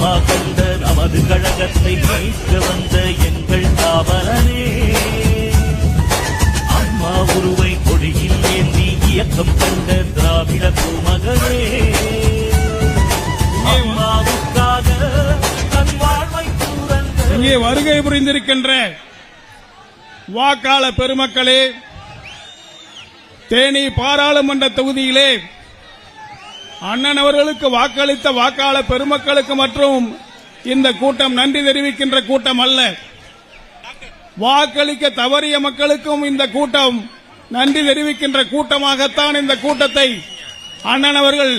அம்மா தந்த நமது கழகத்தை மீட்க வந்த எங்கள் காவலனே அம்மா உருவை கொடியில் ஏந்தி இயக்கம் கண்ட திராவிட பூமகனே. அம்மாவுக்காக தன் வாழ்வை துறந்த இங்கே வருகை புரிந்திருக்கின்ற வாக்காள பெருமக்களே தேனி பாராளுமன்ற தொகுதியிலே அண்ணன் அவர்களுக்கு வாக்களித்த வாக்காள பெருமக்களுக்கு மற்றும் இந்த கூட்டம் நன்றி தெரிவிக்கின்ற கூட்டம் அல்ல. வாக்களிக்க தவறிய மக்களுக்கும் இந்த கூட்டம் நன்றி தெரிவிக்கின்ற கூட்டமாகத்தான் இந்த கூட்டத்தை அண்ணன் அவர்கள்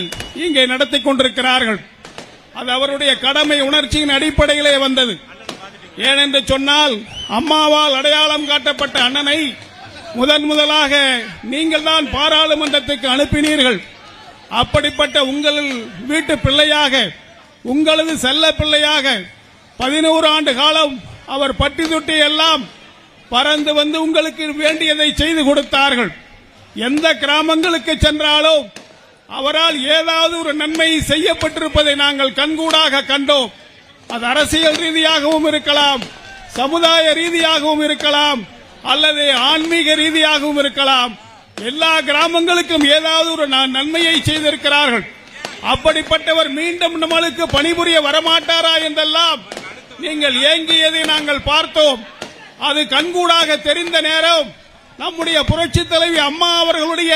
இங்கே நடத்தி கொண்டிருக்கிறார்கள். அது அவருடைய கடமை உணர்ச்சியின் அடிப்படையிலே வந்தது. ஏனென்று சொன்னால் அம்மாவால் அடையாளம் காட்டப்பட்ட அண்ணனை முதன் முதலாக நீங்கள் தான் பாராளுமன்றத்துக்கு அனுப்பினீர்கள். அப்படிப்பட்ட உங்கள் வீட்டு பிள்ளையாக உங்களது செல்ல பிள்ளையாக பதினோரு ஆண்டு காலம் அவர் பட்டி தொட்டி எல்லாம் பறந்து வந்து உங்களுக்கு வேண்டியதை செய்து கொடுத்தார்கள். எந்த கிராமங்களுக்கு சென்றாலும் அவரால் ஏதாவது ஒரு நன்மை செய்யப்பட்டிருப்பதை நாங்கள் கண்கூடாக கண்டோம். அது அரசியல் ரீதியாகவும் இருக்கலாம் சமுதாய ரீதியாகவும் இருக்கலாம் அல்லது ஆன்மீக ரீதியாகவும் இருக்கலாம். எல்லா கிராமங்களுக்கும் ஏதாவது ஒரு நன்மையை செய்திருக்கிறார்கள். அப்படிப்பட்டவர் மீண்டும் நம்மளுக்கு பணிபுரிய வரமாட்டாரா என்றெல்லாம் நீங்கள் ஏங்கியதை நாங்கள் பார்த்தோம். அது கண்கூடாக தெரிந்த நேரம் நம்முடைய புரட்சி தலைவி அம்மா அவர்களுடைய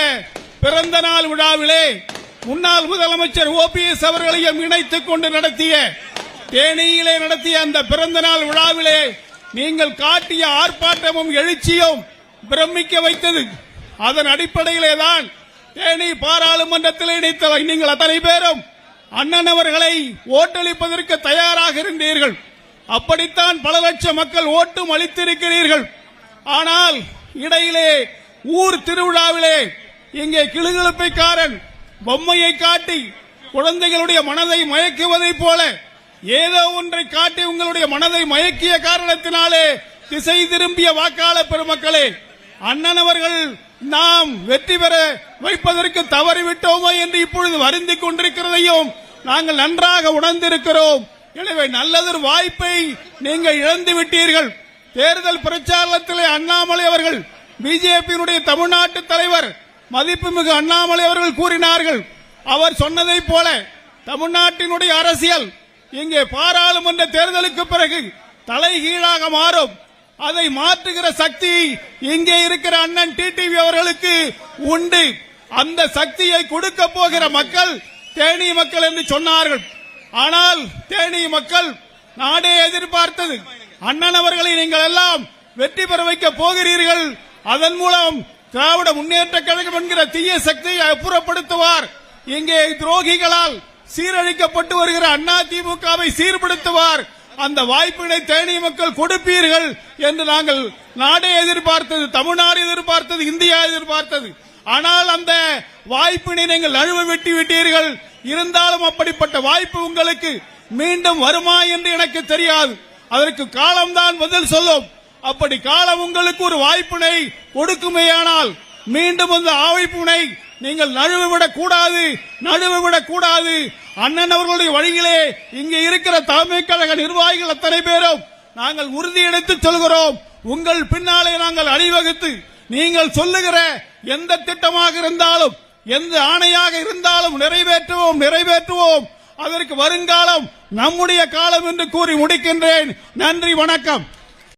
பிறந்த நாள் விழாவிலே முன்னாள் முதலமைச்சர் ஓபிஎஸ் அவர்களையும் இணைத்துக் கொண்டு நடத்திய தேனியிலே நடத்திய அந்த பிறந்த நாள் விழாவிலே நீங்கள் காட்டிய ஆர்ப்பாட்டமும் எழுச்சியும் பிரமிக்க வைத்தது. அதன் அடிப்படையிலே தான் தேனி பாராளுமன்றத்தில் இணைத்த நீங்கள் அத்தனை பேரும் அண்ணன் அவர்களை ஓட்டளிப்பதற்கு தயாராக இருந்தீர்கள். அப்படித்தான் பல லட்சம் மக்கள் ஓட்டும் அளித்திருக்கிறீர்கள். ஆனால் இடையிலே ஊர் திருவிழாவிலே இங்கே கிளுகிழப்பைக்காரன் பொம்மையை காட்டி குழந்தைகளுடைய மனதை மயக்குவதைப் போல ஏதோ ஒன்றை காட்டி உங்களுடைய மனதை மயக்கிய காரணத்தினாலே திசை திரும்பிய வாக்காளர் பெருமக்களே அண்ணன் அவர்கள் நாம் வெற்றி பெற வைப்பதற்கு தவறிவிட்டோமோ என்று இப்பொழுது வருந்திக் கொண்டிருக்கிறதையும் நாங்கள் நன்றாக உணர்ந்திருக்கிறோம். எனவே நல்லதொரு வாய்ப்பை நீங்கள் இழந்து விட்டீர்கள். தேர்தல் பிரச்சாரத்திலே அண்ணாமலை அவர்கள் பிஜேபியினுடைய தமிழ்நாட்டு தலைவர் மதிப்புமிகு அண்ணாமலை அவர்கள் கூறினார்கள். அவர் சொன்னதைப் போல தமிழ்நாட்டினுடைய அரசியல் இங்கே பாராளுமன்ற தேர்தலுக்கு பிறகு தலைகீழாக மாறும். அதை மாற்றுகிற சக்தி இங்கே இருக்கிற அண்ணன் டிடிவி அவர்களுக்கு உண்டு. அந்த சக்தியை கொடுக்க போகிற மக்கள் தேனி மக்கள் என்று சொன்னார்கள். ஆனால் தேனி மக்கள் நாடே எதிர்பார்த்தது. அண்ணன் அவர்களை நீங்கள் எல்லாம் வெற்றி பெற வைக்க போகிறீர்கள். அதன் மூலம் திராவிட முன்னேற்ற கழகம் என்கிற தீய சக்தியை அப்புறப்படுத்துவார். இங்கே துரோகிகளால் சீரழிக்கப்பட்டு வருகிற அண்ணா திமுகவை சீர்படுத்துவார். அந்த வாய்ப்பினை தேனி மக்கள் கொடுப்பீர்கள் என்று நாங்கள் நாடே எதிர்பார்த்தது தமிழ்நாடு எதிர்பார்த்தது இந்தியா எதிர்பார்த்தது. ஆனால் அந்த வாய்ப்பினை நீங்கள் நழுவ வெட்டி விட்டீர்கள். இருந்தாலும் அப்படிப்பட்ட வாய்ப்பு உங்களுக்கு மீண்டும் வருமா என்று எனக்கு தெரியாது. அதற்கு காலம்தான் பதில் சொல்லும். அப்படி காலம் உங்களுக்கு ஒரு வாய்ப்பினை கொடுக்குமேயானால் மீண்டும் அந்த வாய்ப்பினை நீங்கள் நழுவு கூடாது நழுவு கூடாது. அண்ணன் அவர்களுடைய வழியிலே இங்கே இருக்கிற தலைமை கழக நிர்வாகிகள் அத்தனை பேரும் நாங்கள் உறுதி எடுத்து சொல்கிறோம். உங்கள் பின்னாலே நாங்கள் அணிவகுத்து நீங்கள் சொல்லுகிற எந்த திட்டமாக இருந்தாலும் எந்த ஆணையாக இருந்தாலும் நிறைவேற்றுவோம் நிறைவேற்றுவோம். அதற்கு வருங்காலம் நம்முடைய காலம் என்று கூறி முடிக்கின்றேன். நன்றி வணக்கம்.